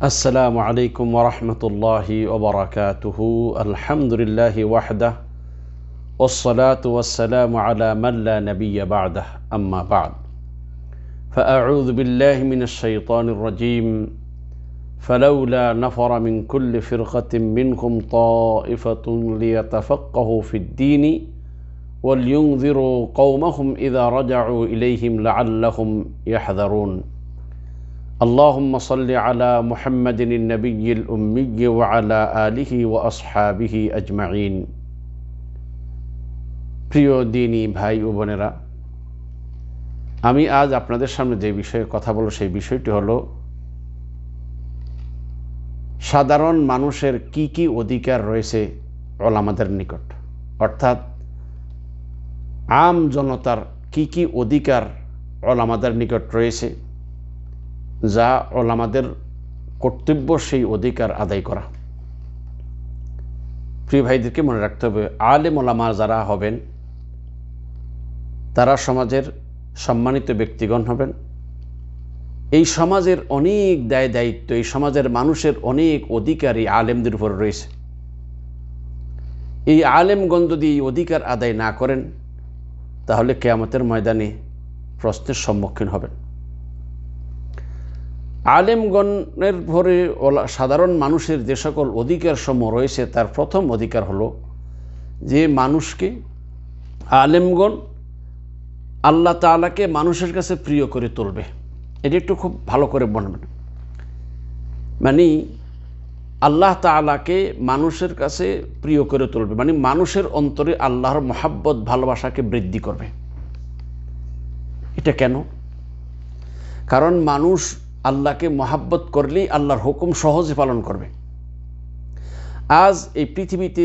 السلام عليكم ورحمة الله وبركاته. الحمد لله وحده والصلاة والسلام على من لا نبي بعده أما بعد. فأعوذ بالله من الشيطان الرجيم. فلولا نفر من كل فرقة منهم طائفة ليتفقهوا في الدين ولينذروا قومهم إذا رجعوا إليهم لعلهم يحذرون. اللهم صل على محمد النبي الأمي وعلى آله وأصحابه أجمعين প্রিয় দিনী ভাই ও বোনেরা আমি আজ আপনাদের সামনে যে বিষয়ে কথা বলব সেই বিষয়টি হলো সাধারণ মানুষের কি কি অধিকার রয়েছে ওলামাদের নিকট অর্থাৎ আম জনতার কি কি অধিকার ওলামাদের নিকট রয়েছে যা ওলামাদের কর্তব্য, সেই অধিকার আদায় করা। প্রিয় ভাইদেরকে মনে রাখতে হবে, আলেম ওলামা যারা হবেন, তারা সমাজের সম্মানিত ব্যক্তিগণ হবেন। এই সমাজের অনেক দায় দায়িত্ব, এই সমাজের মানুষের অনেক অধিকার এই আলেমদের উপর রয়েছে। এই আলেমগণ যদি এই অধিকার আদায় না করেন, তাহলে কেয়ামতের ময়দানে প্রশ্নের সম্মুখীন হবেন। আলেমগণের ভরে সাধারণ মানুষের যে সকল অধিকার সমূহ রয়েছে, তার প্রথম অধিকার হলো যে মানুষকে আলেমগণ আল্লাহ তালাকে মানুষের কাছে প্রিয় করে তুলবে। এটি একটু খুব ভালো করে বলবেন মানে আল্লাহ তালাকে মানুষের কাছে প্রিয় করে তুলবে মানে মানুষের অন্তরে আল্লাহর মহাব্বত, ভালোবাসাকে বৃদ্ধি করবে। এটা কেন? কারণ মানুষ আল্লাহকে মহাব্বত করলেই আল্লাহর হুকুম সহজে পালন করবে। আজ এই পৃথিবীতে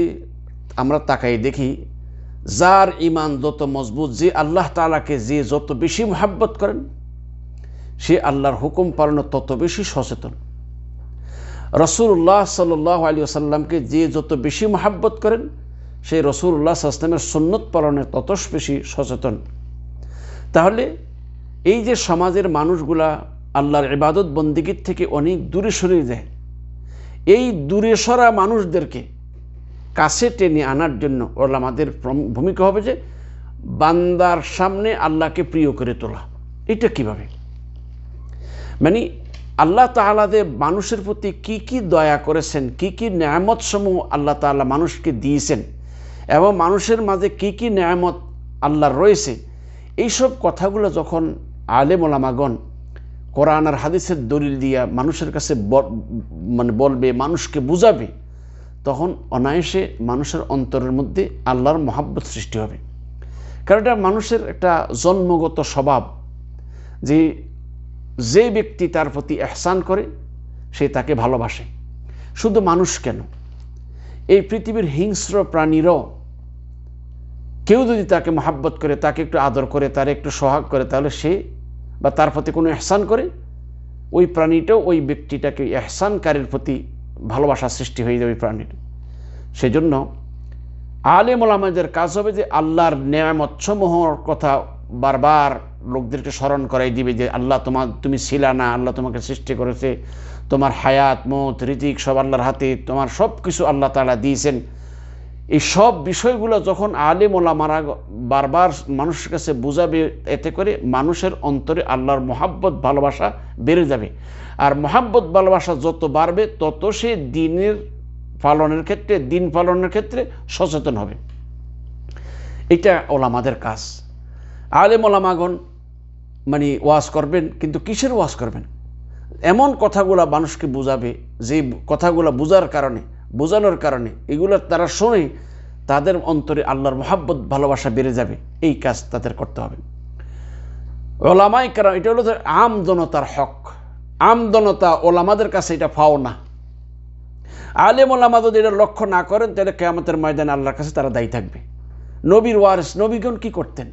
আমরা তাকাই দেখি, যার ইমান যত মজবুত, যে আল্লাহ তালাকে যে যত বেশি মহাব্বত করেন, সে আল্লাহর হুকুম পালনের তত বেশি সচেতন। রসুল্লাহ সাল্লাহ আলী আসাল্লামকে যে যত বেশি মহাব্বত করেন সেই রসুল্লাহ আসলামের সন্ন্যত পালনে তত বেশি সচেতন। তাহলে এই যে সমাজের মানুষগুলা আল্লাহর ইবাদত বন্দিগির থেকে অনেক দূরে সরে যায়। এই দূরে সরা মানুষদেরকে কাছে টেনে আনার জন্য ওলামাদের ভূমিকা হবে যে বান্দার সামনে আল্লাহকে প্রিয় করে তোলা। এটা কীভাবে? মানে আল্লাহ তালাদে মানুষের প্রতি কি কি দয়া করেছেন, কি কি ন্যায়ামত সমূহ আল্লাহ তাল্লাহ মানুষকে দিয়েছেন এবং মানুষের মাঝে কি কি ন্যায়ামত আল্লাহর রয়েছে, এইসব কথাগুলো যখন আলেম ওলামাগণ কোরআন আর হাদিসের দলিল দিয়া মানুষের কাছে মানে বলবে, মানুষকে বুঝাবে, তখন অনায়াসে মানুষের অন্তরের মধ্যে আল্লাহর মহাব্বত সৃষ্টি হবে। কারণ এটা মানুষের একটা জন্মগত স্বভাব যে যে ব্যক্তি তার প্রতি এহসান করে, সে তাকে ভালোবাসে। শুধু মানুষ কেন? এই পৃথিবীর হিংস্র প্রাণীরও কেউ যদি তাকে মহাব্বত করে, তাকে একটু আদর করে, তার একটু সোহাগ করে, তাহলে সে বা তার প্রতি কোনো এহসান করে, ওই প্রাণীটাও ওই ব্যক্তিটাকে এহসানকারীর প্রতি ভালোবাসা সৃষ্টি হয়ে যাবে ওই প্রাণীর সেজন্য আলেম ওলামাদের কাজ হবে যে আল্লাহর ন্যায়ামৎসমূহর কথা বারবার লোকদেরকে স্মরণ করাই দিবে যে আল্লাহ তোমার, তুমি ছিলা না, আল্লাহ তোমাকে সৃষ্টি করেছে, তোমার হায়াত, মত ঋতিক সব আল্লাহর হাতে, তোমার সব কিছু আল্লাহ তালা দিয়েছেন। এই সব বিষয়গুলো যখন আলেম ওলামারা বারবার মানুষের কাছে বুঝাবে, এতে করে মানুষের অন্তরে আল্লাহর মহাব্বত, ভালোবাসা বেড়ে যাবে। আর মহাব্বত, ভালোবাসা যত বাড়বে, তত সে দিনের পালনের ক্ষেত্রে, দিন পালনের ক্ষেত্রে সচেতন হবে। এটা ওলামাদের কাজ। আলেম ওলামাগণ মানে ওয়াজ করবেন, কিন্তু কিসের ওয়াজ করবেন? এমন কথাগুলা মানুষকে বুঝাবে, যে কথাগুলো বোঝার কারণে বোঝানোর কারণে এগুলো তারা শুনে তাদের অন্তরে আল্লাহর মহাব্বত, ভালোবাসা বেড়ে যাবে। এই কাজ তাদের করতে হবে। ওলামাই কারণ এটা হলো আম জনতার হক। আম জনতা ওলামাদের কাছে এটা পাও না। আলেম ওলামা যদি এটা লক্ষ্য না করেন, তাহলে কেয়ামতের ময়দানে আল্লাহর কাছে তারা দায়ী থাকবে। নবীর ওয়ারেস, নবীগণ কি করতেন?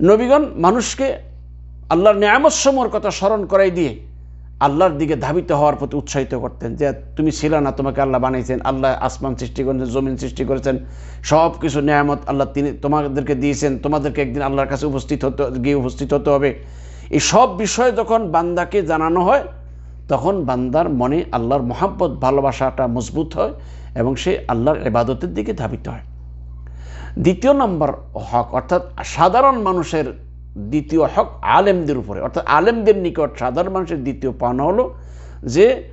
নবীগণ মানুষকে আল্লাহর ন্যায়ামতসমূহর কথা স্মরণ করাই দিয়ে আল্লাহর দিকে ধাবিত হওয়ার প্রতি উৎসাহিত করতেন যে তুমি ছিল না, তোমাকে আল্লাহ বানিয়েছেন, আল্লাহ আসমান সৃষ্টি করেছেন, জমিন সৃষ্টি করেছেন সব কিছু নিয়ামত আল্লাহ তিনি তোমাদেরকে দিয়েছেন, তোমাদেরকে একদিন আল্লাহর কাছে উপস্থিত হতে, গিয়ে উপস্থিত হতে হবে। এই সব বিষয় যখন বান্দাকে জানানো হয়, তখন বান্দার মনে আল্লাহর মহাব্বত, ভালোবাসাটা মজবুত হয় এবং সে আল্লাহর এবাদতের দিকে ধাবিত হয়। দ্বিতীয় নম্বর হক, অর্থাৎ সাধারণ মানুষের দ্বিতীয় হক আলেমদের উপরে। অর্থাৎ আলেমদের নিকট সাধারণ মানুষের দ্বিতীয় পাওনা হলো যে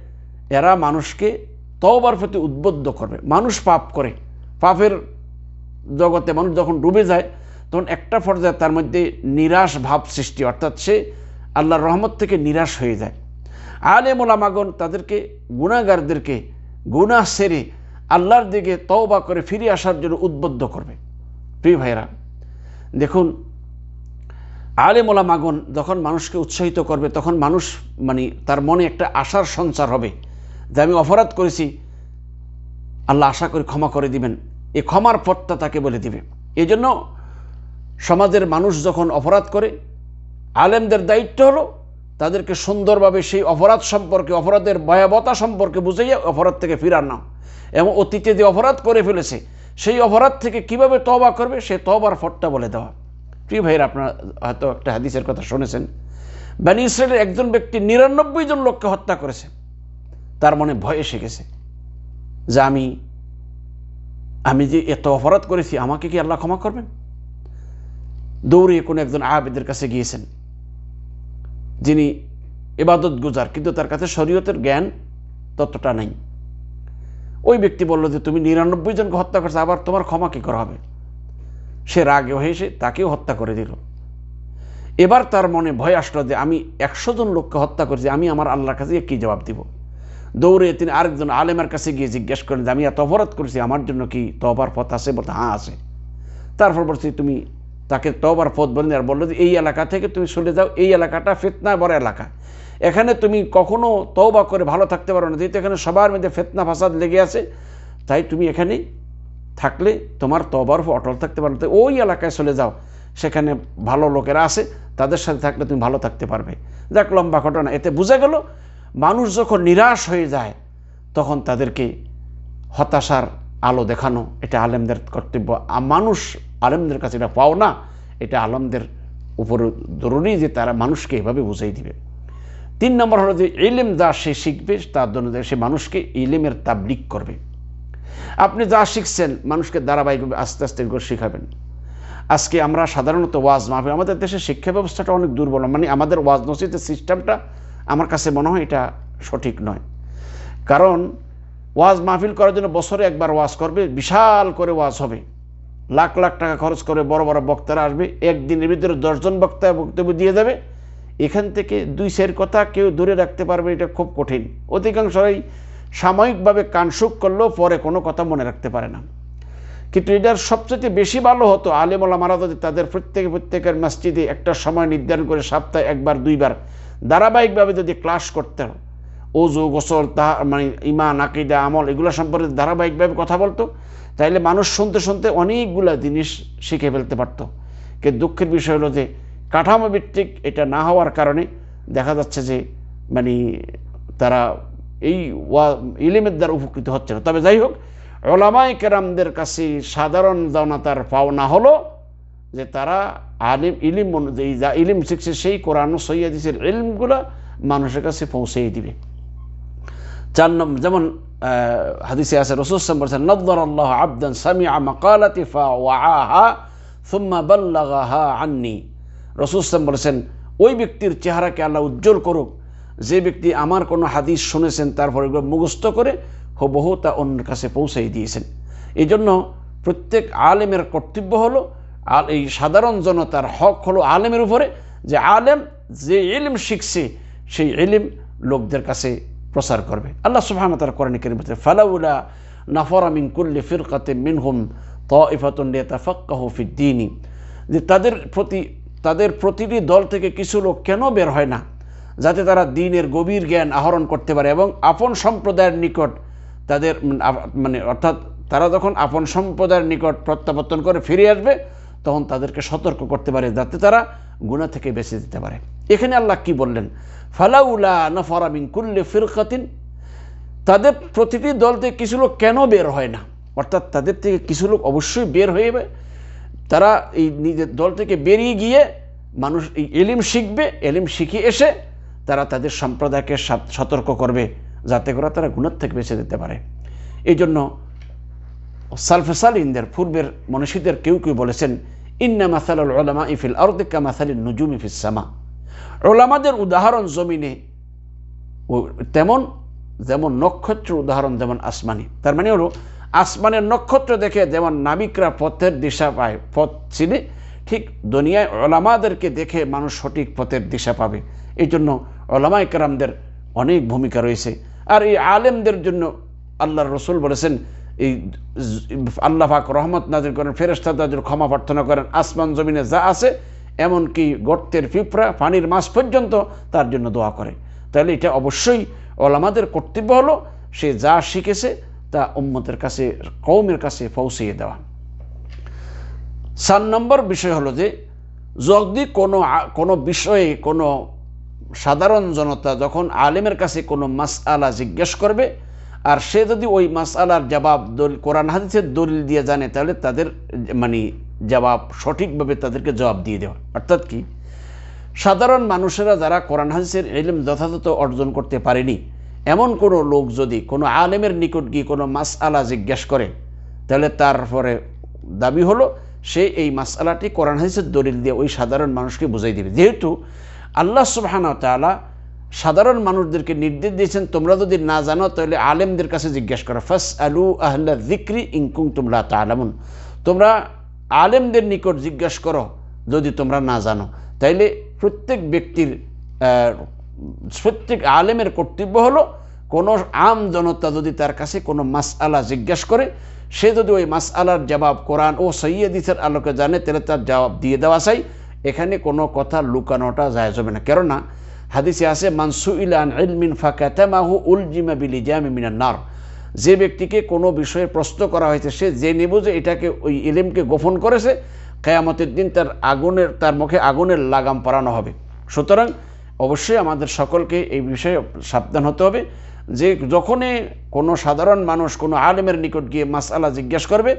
এরা মানুষকে তওবার প্রতি উদ্বুদ্ধ করবে মানুষ পাপ করে। পাপের জগতে মানুষ যখন ডুবে যায়, তখন একটা পর্যায়ে তার মধ্যে নিরাশ ভাব সৃষ্টি অর্থাৎ সে আল্লাহর রহমত থেকে নিরাশ হয়ে যায়। আলেম ওলামাগন তাদেরকে গুণাগারদেরকে গুনাহ সেরে আল্লাহর দিকে তওবা করে ফিরে আসার জন্য উদ্বুদ্ধ করবে। প্রিয় ভাইরা দেখুন আলেম ওলামাগন যখন মানুষকে উৎসাহিত করবে, তখন মানুষ মানে তার মনে একটা আশার সঞ্চার হবে যে আমি অপরাধ করেছি, আল্লাহ আশা করি ক্ষমা করে দিবেন। এই ক্ষমার পথটা তাকে বলে দিবে। এই জন্য সমাজের মানুষ যখন অপরাধ করে, আলেমদের দায়িত্ব হলো তাদেরকে সুন্দরভাবে সেই অপরাধ সম্পর্কে, অপরাধের ভয়াবতা সম্পর্কে বুঝাইয়া অপরাধ থেকে ফিরার নাও এবং অতীতে যে অপরাধ করে ফেলেছে, সেই অপরাধ থেকে কীভাবে তবা করবে, সে তবার ফটটা বলে দেওয়া। প্রিয় ভাইয়ের, আপনারা হয়তো একটা হাদিসের কথা শুনেছেন। বানি ইসরায়েলের একজন ব্যক্তি নিরানব্বই জন লোককে হত্যা করেছে। তার মনে ভয় এসে গেছে যে আমি আমি যে এত অপরাধ করেছি, আমাকে কি আল্লাহ ক্ষমা করবেন? দৌড়ে কোনো একজন আবেদের কাছে গিয়েছেন, যিনি এবাদত গুজার, কিন্তু তার কাছে শরীয়তের জ্ঞান ততটা নাই। ওই ব্যক্তি বলল যে, তুমি নিরানব্বই জনকে হত্যা করছ, আবার তোমার ক্ষমা কী করা হবে? সে রাগে হয়ে এসে তাকেও হত্যা করে দিল। এবার তার মনে ভয় আসলো যে আমি একশো জন লোককে হত্যা করেছি, আমি আমার আল্লাহর কাছে কী জবাব দিব? দৌড়ে তিনি আরেকজন আলেমের কাছে গিয়ে জিজ্ঞেস করেন যে, আমি এত অপরাধ করেছি, আমার জন্য কি তবার পথ আছে? বলতে হ্যাঁ আছে। তারপর বলছি, তুমি তাকে তবার পথ বলেন আর বলল যে, এই এলাকা থেকে তুমি চলে যাও, এই এলাকাটা ফেতনা বড় এলাকা। এখানে তুমি কখনো তওবা করে ভালো থাকতে পারো না, যেহেতু এখানে সবার মধ্যে ফেতনা, ফাসাদ লেগে আছে, তাই তুমি এখানে থাকলে তোমার তবার উপর অটল থাকতে পারো তো ওই এলাকায় চলে যাও, সেখানে ভালো লোকেরা আছে, তাদের সাথে থাকলে তুমি ভালো থাকতে পারবে। যাক, লম্বা ঘটনা। এতে বোঝা গেল, মানুষ যখন নিরাশ হয়ে যায়, তখন তাদেরকে হতাশার আলো দেখানো, এটা আলেমদের কর্তব্য। মানুষ আলেমদের কাছে এটা পাও না, এটা আলমদের উপর জরুরি যে তারা মানুষকে এভাবে বুঝাই দিবে। তিন নম্বর হলো যে, ইলেম যা সে শিখবে, তার জন্য সে মানুষকে ইলেমের তাবলিক করবে। আপনি যা শিখছেন মানুষকে ধারাবাহিকভাবে আস্তে আস্তে এগুলো শেখাবেন। আজকে আমরা সাধারণত ওয়াজ মাহফিল, আমাদের দেশের শিক্ষা ব্যবস্থাটা অনেক দুর্বল। মানে আমাদের ওয়াজ নসিদের সিস্টেমটা আমার কাছে মনে হয় এটা সঠিক নয়। কারণ ওয়াজ মাহফিল করার জন্য বছরে একবার ওয়াজ করবে, বিশাল করে ওয়াজ হবে। লাখ লাখ টাকা খরচ করে বড় বড় বক্তারা আসবে, একদিনের ভিতরে দশজন বক্তা বক্তব্য দিয়ে দেবে। এখান থেকে দুই সের কথা কেউ ধরে রাখতে পারবে, এটা খুব কঠিন। অধিকাংশই সাময়িকভাবে কানসুক করলেও পরে কোনো কথা মনে রাখতে পারে না। কিন্তু এটার সবচেয়ে বেশি ভালো হতো আলেমলামারা যদি তাদের প্রত্যেকে প্রত্যেকের মসজিদে একটা সময় নির্ধারণ করে সপ্তাহে একবার, দুইবার ধারাবাহিকভাবে যদি ক্লাস করতে ওজু গোসল তা মানে ইমান আকিদা, আমল, এগুলো সম্পর্কে ধারাবাহিকভাবে কথা বলতো, তাইলে মানুষ শুনতে শুনতে অনেকগুলা জিনিস শিখে ফেলতে পারত। কিন্তু দুঃখের বিষয় হলো যে কাঠামো ভিত্তিক এটা না হওয়ার কারণে দেখা যাচ্ছে যে মানে তারা এই ইলিমের দ্বারা উপকৃত হচ্ছে না। তবে যাই হোক ওলামাই কেরামদের কাছে সাধারণ জনতার পাওনা হলো যে তারা আলিম, ইলিম অনুযায়ী যা ইলিম শিখছে সেই কোরআন সৈয়াদিসের ইলিমগুলো মানুষের কাছে পৌঁছেই দিবে। চার নম্বর যেমন হাদিসে আছে রসুলাম বলছেন নদ্দর আল্লাহ আবদান সামি আমাকালাতি ফা ওয়াহা সুম্মা বাল্লাগাহা আন্নি। রসুলাম বলেছেন, ওই ব্যক্তির চেহারাকে আল্লাহ উজ্জ্বল করুক যে ব্যক্তি আমার কোনো হাদিস শুনেছেন, তারপর মুখস্থ করে হুবহু তা অন্যের কাছে পৌঁছাই দিয়েছেন। এই জন্য প্রত্যেক আলেমের কর্তব্য হলো, আল এই সাধারণ জনতার হক হলো আলেমের উপরে, যে আলেম যে ইলিম শিখছে, সেই ইলিম লোকদের কাছে প্রচার করবে। আল্লাহ সুবহান তার কোরআন করিম বলছে, ফালাউলা নাফরা মিন কুল্লি ফিরকাতে মিনহুম তাইফাতুন লিয়াতাফাক্কাহু ফিদ্দীনি যে তাদের প্রতি তাদের প্রতিটি দল থেকে কিছু লোক কেন বের হয় না? যাতে তারা দিনের গভীর জ্ঞান আহরণ করতে পারে এবং আপন সম্প্রদায়ের নিকট তাদের মানে অর্থাৎ তারা যখন আপন সম্প্রদায়ের নিকট প্রত্যাবর্তন করে ফিরে আসবে, তখন তাদেরকে সতর্ক করতে পারে যাতে তারা গুণা থেকে বেঁচে দিতে পারে। এখানে আল্লাহ কি বললেন? ফালাউলা নফরামিন কুল্লে ফিরকাতিন। তাদের প্রতিটি দল থেকে কিছু লোক কেন বের হয় না? অর্থাৎ তাদের থেকে কিছু লোক অবশ্যই বের হয়ে তারা এই নিজের দল থেকে বেরিয়ে গিয়ে মানুষ এই এলিম শিখবে, এলিম শিখে এসে তারা তাদের সম্প্রদায়কে সতর্ক করবে যাতে করে তারা গুণের থেকে বেঁচে দিতে পারে। এই জন্য সালফেসালিনদের পূর্বের মনীষীদের কেউ কেউ বলেছেন, ইন্না মাসাল ওলামা ইফিল আরদিকা মাসাল নুজুম ইফিসামা ওলামাদের উদাহরণ জমিনে তেমন, যেমন নক্ষত্র উদাহরণ, যেমন আসমানি। তার মানে হলো, আসমানের নক্ষত্র দেখে যেমন নাবিকরা পথের দিশা পায়, পথ চিনে, ঠিক দুনিয়ায় ওলামাদেরকে দেখে মানুষ সঠিক পথের দিশা পাবে। এই জন্য ওলামা কারামদের অনেক ভূমিকা রয়েছে। আর এই আলেমদের জন্য আল্লাহর রসুল বলেছেন, এই আল্লাহ পাক রহমত নাজির করেন ফেরেস্তা তাদের ক্ষমা প্রার্থনা করেন, আসমান জমিনে যা আছে, এমনকি গর্তের পিঁপড়া পানির মাছ পর্যন্ত তার জন্য দোয়া করে। তাহলে এটা অবশ্যই ওলামাদের কর্তব্য হলো, সে যা শিখেছে তা উম্মতের কাছে কৌমের কাছে পৌঁছিয়ে দেওয়া। সাত নম্বর বিষয় হলো যে, যদি কোনো কোনো বিষয়ে কোনো সাধারণ জনতা যখন আলেমের কাছে কোনো মাস আলা জিজ্ঞেস করবে, আর সে যদি ওই মাস আলার জবাব দলিল কোরআন হাদিসের দলিল দিয়ে জানে, তাহলে তাদের মানে জবাব সঠিকভাবে তাদেরকে জবাব দিয়ে দেওয়া। অর্থাৎ কি? সাধারণ মানুষেরা যারা কোরআন হাদিসের এলিম যথাযথ অর্জন করতে পারেনি, এমন কোনো লোক যদি কোনো আলেমের নিকট গিয়ে কোনো মাস আলা জিজ্ঞেস করে, তাহলে তারপরে দাবি হলো, সে এই মাসালাটি কোরআন হাদিসের দলিল দিয়ে ওই সাধারণ মানুষকে বুঝাই দেবে। যেহেতু আল্লাহ সুবাহানা তালা সাধারণ মানুষদেরকে নির্দেশ দিয়েছেন, তোমরা যদি না জানো, তাহলে আলেমদের কাছে জিজ্ঞেস করো ফাস আলু আহ্লা জিক্রি ইংকুং তোমরা তালামুন তোমরা আলেমদের নিকট জিজ্ঞাসা করো, যদি তোমরা না জানো। তাইলে প্রত্যেক ব্যক্তির প্রত্যেক আলেমের কর্তব্য হলো, কোনো আম জনতা যদি তার কাছে কোনো মাস আলা জিজ্ঞেস করে, সে যদি ওই মাস আলার জবাব কোরআন ও সৈয়দিসের আলোকে জানে, তাহলে তার জবাব দিয়ে দেওয়া চাই। এখানে কোনো কথা লুকানোটা যায় যাবে না। কেননা হাদিসে আছে মানসু ইলান ইলমিন ফাকাতামাহু উলজিমা বিলি জামি মিনার নার। যে ব্যক্তিকে কোনো বিষয়ে প্রশ্ন করা হয়েছে, সে যে নেব যে এটাকে ওই ইলেমকে গোপন করেছে, কেয়ামতের দিন তার আগুনের, তার মুখে আগুনের লাগাম পরানো হবে। সুতরাং অবশ্যই আমাদের সকলকে এই বিষয়ে সাবধান হতে হবে যে যখনই কোনো সাধারণ মানুষ, কোনো আলেমের নিকট গিয়ে মাসালা জিজ্ঞেস করবে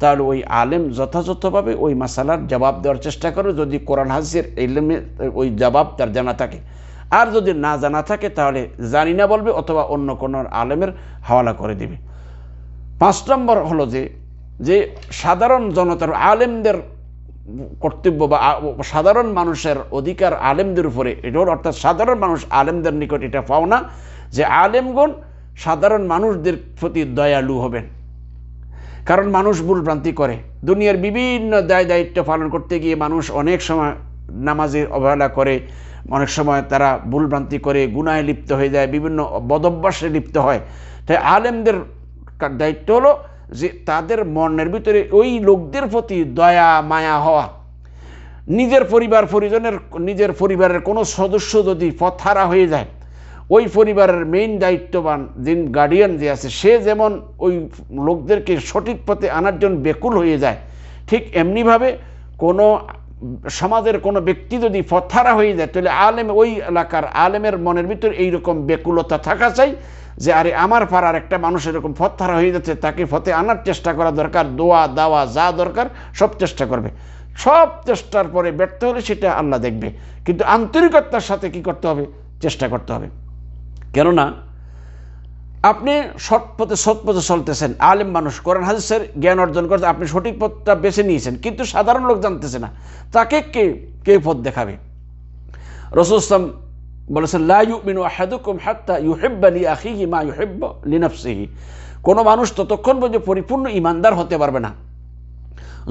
তাহলে ওই আলেম যথাযথভাবে ওই মাসালার জবাব দেওয়ার চেষ্টা করবে যদি কোরআন হাজির এলেমে ওই জবাব তার জানা থাকে। আর যদি না জানা থাকে, তাহলে জানি না বলবে অথবা অন্য কোনো আলেমের হাওয়ালা করে দিবে। পাঁচ নম্বর হলো যে যে সাধারণ জনতার, আলেমদের কর্তব্য বা সাধারণ মানুষের অধিকার আলেমদের উপরে এটার অর্থাৎ সাধারণ মানুষ আলেমদের নিকট এটা পাওনা যে আলেমগণ সাধারণ মানুষদের প্রতি দয়ালু হবেন। কারণ মানুষ ভুলভ্রান্তি করে। দুনিয়ার বিভিন্ন দায় দায়িত্ব পালন করতে গিয়ে মানুষ অনেক সময় নামাজের অবহেলা করে, অনেক সময় তারা ভুলভ্রান্তি করে, গুনায় লিপ্ত হয়ে যায়, বিভিন্ন বদভ্যাসে লিপ্ত হয়। তাই আলেমদের দায়িত্ব হলো যে তাদের মনের ভিতরে ওই লোকদের প্রতি দয়া, মায়া হওয়া। নিজের পরিবার, পরিজনের, নিজের পরিবারের কোনো সদস্য যদি পথহারা হয়ে যায় ওই পরিবারের মেইন দায়িত্ববান যিনি গার্ডিয়ান যে আছে, সে যেমন ওই লোকদেরকে সঠিক পথে আনার জন্য বেকুল হয়ে যায়, ঠিক এমনিভাবে কোনো সমাজের কোনো ব্যক্তি যদি পথারা হয়ে যায়, তাহলে আলেম ওই এলাকার আলেমের মনের ভিতরে এইরকম বেকুলতা থাকা চাই যে, আরে আমার পাড়ার একটা মানুষ এরকম ফথারা হয়ে যাচ্ছে, তাকে ফতে আনার চেষ্টা করা দরকার, দোয়া, দাওয়া, যা দরকার, সব চেষ্টা করবে। সব চেষ্টার পরে ব্যর্থ হলে সেটা আল্লাহ দেখবে। কিন্তু আন্তরিকতার সাথে কি করতে হবে? চেষ্টা করতে হবে। কেননা আপনি সৎ পথে সৎ পথে চলতেছেন, আলেম মানুষ, কোরআন, হাদিসের জ্ঞান অর্জন করতে আপনি সঠিক পথটা বেছে নিয়েছেন, কিন্তু সাধারণ লোক জানতেছে না। তাকে কে কে পথ দেখাবে? রসুল ইসলাম বলেছেন লাইমিনু আহাদুকুম হাত্তা ইউহিব্বালি আখিহি মা ইউহিব্ব লিনাফসিহি। কোনো মানুষ ততক্ষণ পর্যন্ত পরিপূর্ণ ইমানদার হতে পারবে না।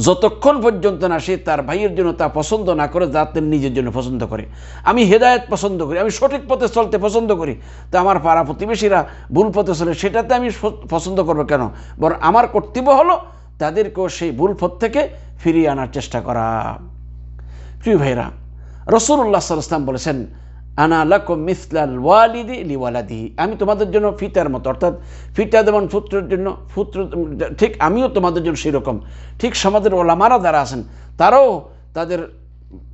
যতক্ষণ পর্যন্ত না সে তার ভাইয়ের জন্য তা পছন্দ না করে যাতে নিজের জন্য পছন্দ করে। আমি হেদায়ত পছন্দ করি, আমি সঠিক পথে চলতে পছন্দ করি। তা আমার পাড়া প্রতিবেশীরা ভুল পথে চলে, সেটাতে আমি পছন্দ করব কেন? বরং আমার কর্তব্য হলো তাদেরকেও সেই ভুল পথ থেকে ফিরিয়ে আনার চেষ্টা করা। প্রিয় ভাইরা রসুল্লাহ সাল্লাম বলেছেন আনা লাকুম মিসলাল ওয়ালিদি লিওয়ালাদি আমি তোমাদের জন্য ফিতার মতো, অর্থাৎ ফিতা যেমন পুত্রের জন্য, পুত্র ঠিক আমিও তোমাদের জন্য সেরকম। ঠিক সমাজের ওলামারা যারা আছেন, তারাও তাদের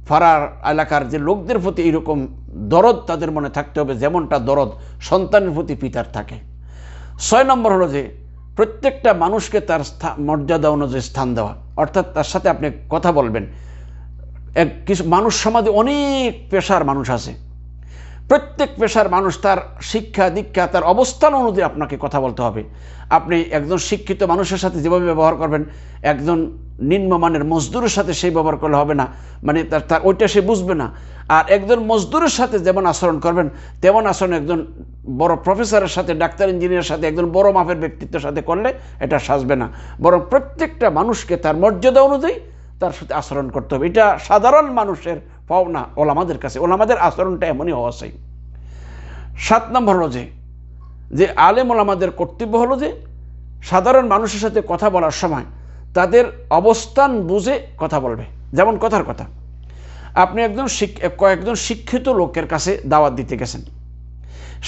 ফারার এলাকার যে লোকদের প্রতি এইরকম দরদ তাদের মনে থাকতে হবে, যেমনটা দরদ সন্তানের প্রতি পিতার থাকে। ছয় নম্বর হলো যে, প্রত্যেকটা মানুষকে তার মর্যাদা অনুযায়ী স্থান দেওয়া। অর্থাৎ তার সাথে আপনি কথা বলবেন। এক কিছু, মানুষ সমাজে অনেক পেশার মানুষ আছে। প্রত্যেক পেশার মানুষ তার শিক্ষা, দীক্ষা, তার অবস্থান অনুযায়ী আপনাকে কথা বলতে হবে। আপনি একজন শিক্ষিত মানুষের সাথে যেভাবে ব্যবহার করবেন, একজন নিম্নমানের মজদুরের সাথে সেই ব্যবহার করলে হবে না। মানে তার তার, ওইটা সে বুঝবে না। আর একজন মজদুরের সাথে যেমন আচরণ করবেন, তেমন আচরণ একজন বড় প্রফেসরের সাথে, ডাক্তার, ইঞ্জিনিয়ারের সাথে, একজন বড় মাপের ব্যক্তিত্বের সাথে করলে এটা সাজবে না। বরং প্রত্যেকটা মানুষকে তার মর্যাদা অনুযায়ী তার সাথে আচরণ করতে হবে। এটা সাধারণ মানুষের পাওনা ওলামাদের কাছে। ওলামাদের আচরণটা এমনই হওয়া চাই সাত নম্বর হলো যে যে আলেম ওলামাদের কর্তব্য হলো যে, সাধারণ মানুষের সাথে কথা বলার সময় তাদের অবস্থান বুঝে কথা বলবে। যেমন কথার কথা, আপনি একজন কয়েকজন শিক্ষিত লোকের কাছে দাওয়াত দিতে গেছেন।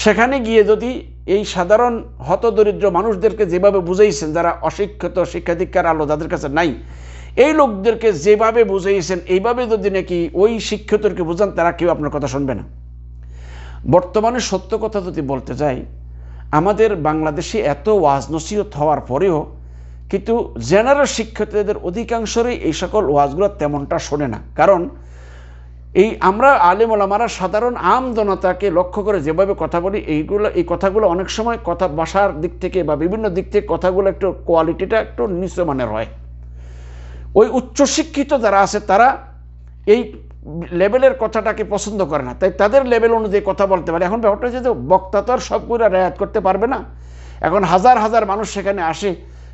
সেখানে গিয়ে যদি এই সাধারণ হতদরিদ্র মানুষদেরকে যেভাবে বুঝাইছেন, যারা অশিক্ষিত শিক্ষা দীক্ষার আলো যাদের কাছে নাই এই লোকদেরকে যেভাবে বুঝাইছেন, এইভাবে যদি নাকি ওই শিক্ষিতকে বুঝান, তারা কেউ আপনার কথা শুনবে না। বর্তমানে সত্য কথা যদি বলতে যাই, আমাদের বাংলাদেশে এত ওয়াজ নসিহত হওয়ার পরেও কিন্তু জেনারেল শিক্ষিতদের অধিকাংশরই এই সকল ওয়াজগুলো তেমনটা শোনে না। কারণ এই আমরা আলেম ওলামারা সাধারণ আম জনতাকে লক্ষ্য করে যেভাবে কথা বলি, এইগুলো, এই কথাগুলো অনেক সময় কথা বাসার দিক থেকে বা বিভিন্ন দিক থেকে কথাগুলো একটু কোয়ালিটিটা একটু নিচমানের হয়। ওই উচ্চশিক্ষিত যারা আছে, তারা এই লেভেলের কথাটাকে পছন্দ করে না। তাই তাদের লেভেল অনুযায়ী কথা বলতে পারে। এখন ব্যাপারটা হচ্ছে যে বক্তা তো আর সবগুলো রেয়াত করতে পারবে না। এখন হাজার হাজার মানুষ সেখানে আসে।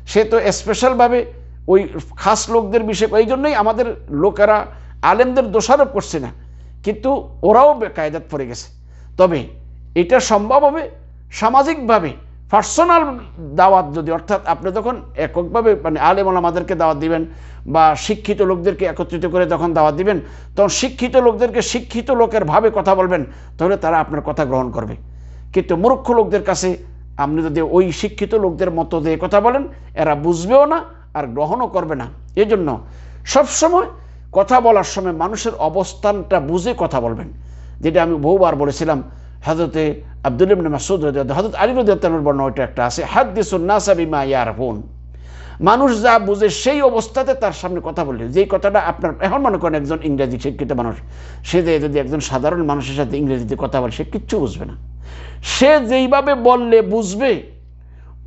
সে তো স্পেশালভাবে ওই খাস লোকদের বিষয়ে, এই জন্যই আমাদের লোকেরা, আলেমদের দোষারোপ করছে না। কিন্তু ওরাও কায়দাত পড়ে গেছে। তবে এটা সম্ভব হবে সামাজিকভাবে। পার্সোনাল দাওয়াত যদি, অর্থাৎ আপনি তখন এককভাবে মানে আলেম আমাদেরকে দাওয়াত দিবেন বা শিক্ষিত লোকদেরকে একত্রিত করে যখন দাওয়াত দিবেন, তখন শিক্ষিত লোকদেরকে শিক্ষিত লোকের ভাবে কথা বলবেন, তাহলে তারা আপনার কথা গ্রহণ করবে। কিন্তু মূর্খ লোকদের কাছে আপনি যদি ওই শিক্ষিত লোকদের মতো দিয়ে কথা বলেন, এরা বুঝবেও না আর গ্রহণও করবে না। এই জন্য সবসময় কথা বলার সময় মানুষের অবস্থানটা বুঝে কথা বলবেন। যেটা আমি বহুবার বলেছিলাম হাজরতে আব্দুল ইবনে মাসুদ আলী একটা আছে বিমা ইয়ার ফোন মানুষ যা বুঝে সেই অবস্থাতে তার সামনে কথা বললে যেই কথাটা আপনার, এখন মনে করেন একজন ইংরেজি শিক্ষিত মানুষ, সে যে যদি একজন সাধারণ মানুষের সাথে ইংরেজিতে কথা বলে, সে কিচ্ছু বুঝবে না। সে যেইভাবে বললে বুঝবে,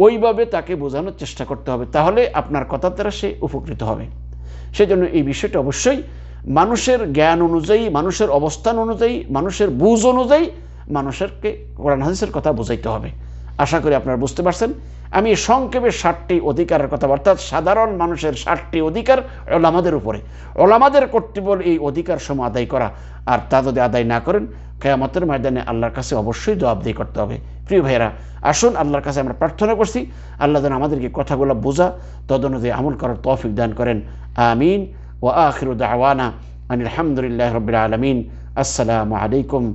ওইভাবে তাকে বোঝানোর চেষ্টা করতে হবে। তাহলে আপনার কথা দ্বারা সে উপকৃত হবে। সেজন্য এই বিষয়টা অবশ্যই মানুষের জ্ঞান অনুযায়ী, মানুষের অবস্থান অনুযায়ী, মানুষের বুঝ অনুযায়ী মানুষেরকে কোরআন হাদিসের কথা বোঝাইতে হবে। আশা করি আপনারা বুঝতে পারছেন। আমি সংক্ষেপে ষাটটি অধিকারের কথা অর্থাৎ সাধারণ মানুষের ষাটটি অধিকার ওলামাদের উপরে। ওলামাদের কর্তৃপক্ষ এই অধিকার সময় আদায় করা, আর তা যদি আদায় না করেন, কেয়ামতের ময়দানে আল্লাহর কাছে অবশ্যই জবাবদিহি করতে হবে। প্রিয় ভাইয়েরা, আসুন আল্লাহর কাছে আমরা প্রার্থনা করছি। আল্লাহ যেন আমাদেরকে কথাগুলো বোঝা তদনুযায়ী আমল করার তৌফিক দান করেন। আমিন। ও আখির দাওয়ানা আনিল আলহামদুলিল্লাহ রবিল আলমিন। আসসালামু আলাইকুম